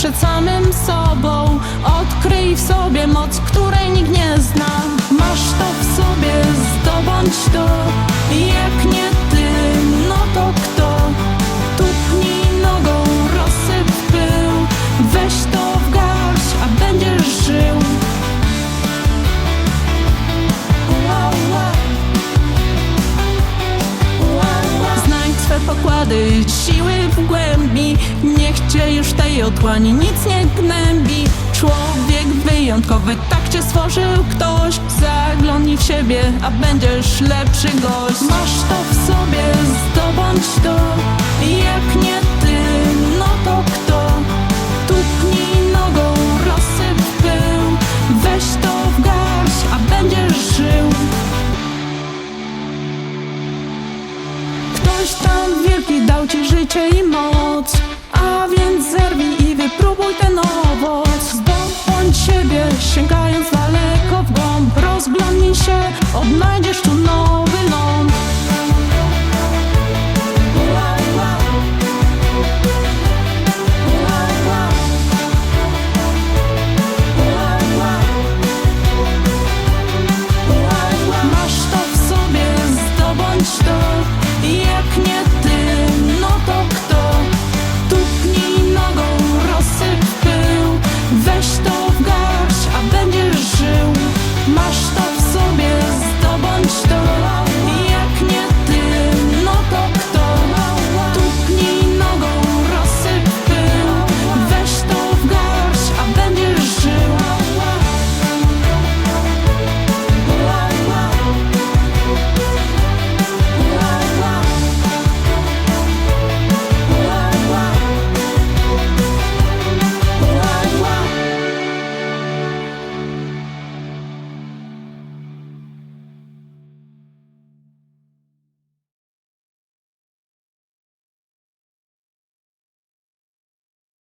przed samym sobą. Odkryj w sobie moc, której nikt nie zna. Masz to w sobie, zdobądź to. Jak nie ty, no to kto? Tupnij nogą, rozsyp pył. Weź to w garść, a będziesz żył. Znajdź swe pokłady, siły w głębi. Niech cię już tej otchłani nic nie gnębi. Człowiek wyjątkowy, tak cię stworzył ktoś. Zaglądnij w siebie, a będziesz lepszy gość. Masz to w sobie, zdobądź to i moc A więc zerwij i wypróbuj ten owoc. Zdobądź siebie, sięgając daleko w głąb Rozglądnij się, odnajdziesz tu nowy ląd